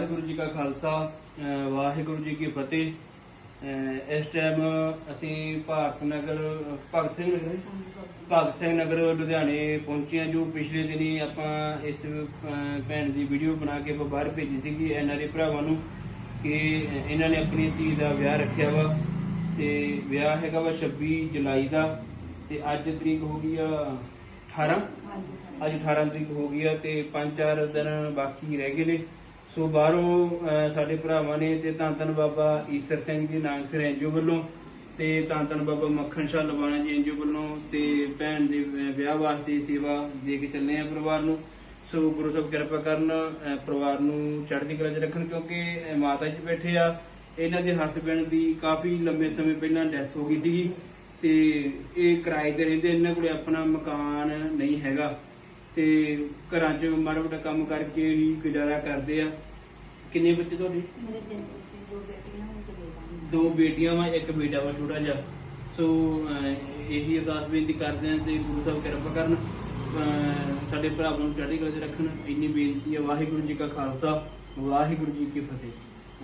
ਵਾਹਿਗੁਰੂ ਜੀ ਕਾ ਖਾਲਸਾ ਵਾਹਿਗੁਰੂ ਜੀ ਕੀ ਫਤਿਹ। ਇਸ ਟਾਈਮ ਅਸੀਂ ਭਾਰਤ ਨਗਰ ਭਗਤ ਸਿੰਘ ਨਗਰ ਭਗਤ ਸਿੰਘ ਨਗਰ ਲੁਧਿਆਣੇ ਪਹੁੰਚੇ ਹਾਂ ਜੋ ਪਿਛਲੇ ਦਿਨੀ ਆਪਾਂ ਇਸ ਭੈਣ ਦੀ ਵੀਡੀਓ ਬਣਾ ਕੇ ਬਾਹਰ ਭੇਜੀ ਸੀਗੀ ਐਨਆਰਏ ਭਰਾਵਾਂ ਨੂੰ ਕਿ ਇਹਨਾਂ ਨੇ ਆਪਣੀ ਧੀ ਦਾ ਵਿਆਹ ਰੱਖਿਆ ਵਾ ਤੇ ਵਿਆਹ ਹੈਗਾ ਵਾ 26 ਜੁਲਾਈ ਦਾ ਤੇ ਅੱਜ ਤਰੀਕ ਹੋ ਗਈ ਆ 18 ਅੱਜ 18 ਤਰੀਕ ਹੋ ਗਈ ਆ ਤੇ 5-4 ਦਿਨ ਬਾਕੀ ਰਹਿ ਗਏ ਨੇ। ਸੋ ਬਾਹਰੋਂ ਸਾਡੇ ਭਰਾਵਾਂ ਨੇ ਤੇ ਧੰਨ ਧੰਨ ਬਾਬਾ ਈਸਰ ਸਿੰਘ ਜੀ ਨਾਨਕਸਰ ਐਨਜੀਓ ਵੱਲੋਂ ਤੇ ਧੰਨ ਧੰਨ ਬਾਬਾ ਮੱਖਣ ਸ਼ਾਹ ਲਵਾਣਾ ਜੀ ਐਨਜੀਓ ਵੱਲੋਂ ਤੇ ਭੈਣ ਦੇ ਵਿਆਹ ਵਾਸਤੇ ਸੇਵਾ ਦੇ ਕੇ ਚੱਲੇ ਆ ਪਰਿਵਾਰ ਨੂੰ। ਸੋ ਗੁਰੂ ਸਾਹਿਬ ਕਿਰਪਾ ਕਰਨ ਪਰਿਵਾਰ ਨੂੰ ਚੜ੍ਹਦੀ ਕਲਾ 'ਚ ਰੱਖਣ ਕਿਉਂਕਿ ਮਾਤਾ ਜੀ ਬੈਠੇ ਆ। ਇਹਨਾਂ ਦੇ ਹਸਬੰਡ ਦੀ ਕਾਫੀ ਲੰਬੇ ਸਮੇਂ ਪਹਿਲਾਂ ਡੈਥ ਹੋ ਗਈ ਸੀਗੀ ਤੇ ਇਹ ਕਿਰਾਏ ਤੇ ਰਹਿੰਦੇ, ਇਹਨਾਂ ਕੋਲੇ ਆਪਣਾ ਮਕਾਨ ਨਹੀਂ ਹੈਗਾ। ਤੇ ਘਰਾਂ 'ਚ ਮਾੜਾ ਮੋਟਾ ਕੰਮ ਕਰਕੇ ਹੀ ਗੁਜ਼ਾਰਾ ਕਰਦੇ ਆ। ਕਿੰਨੇ ਬੱਚੇ ਤੁਹਾਡੇ? ਮੇਰੇ ਤਿੰਨ ਦੋ ਬੇਟੀਆਂ ਨੇ ਤੇ ਬੇਟਾ। ਦੋ ਬੇਟੀਆਂ ਵਾ ਇੱਕ ਬੇਟਾ ਵਾ ਛੋਟਾ ਜਿਹਾ। ਸੋ ਅਹ, ਇਹੀ ਅਰਦਾਸ ਬੇਨਤੀ ਕਰਦੇ ਆ ਤੇ ਗੁਰੂ ਸਾਹਿਬ ਕਿਰਪਾ ਕਰਨ ਅਹ, ਸਾਡੇ ਭਰਾਵਾਂ ਨੂੰ ਚੜ੍ਹਦੀ ਕਲਾ 'ਚ ਰੱਖਣ। ਇੰਨੀ ਬੇਨਤੀ ਹੈ ਵਾਹਿਗੁਰੂ ਜੀ ਕਾ ਖਾਲਸਾ ਵਾਹਿਗੁਰੂ ਜੀ ਕੀ ਫਤਿਹ।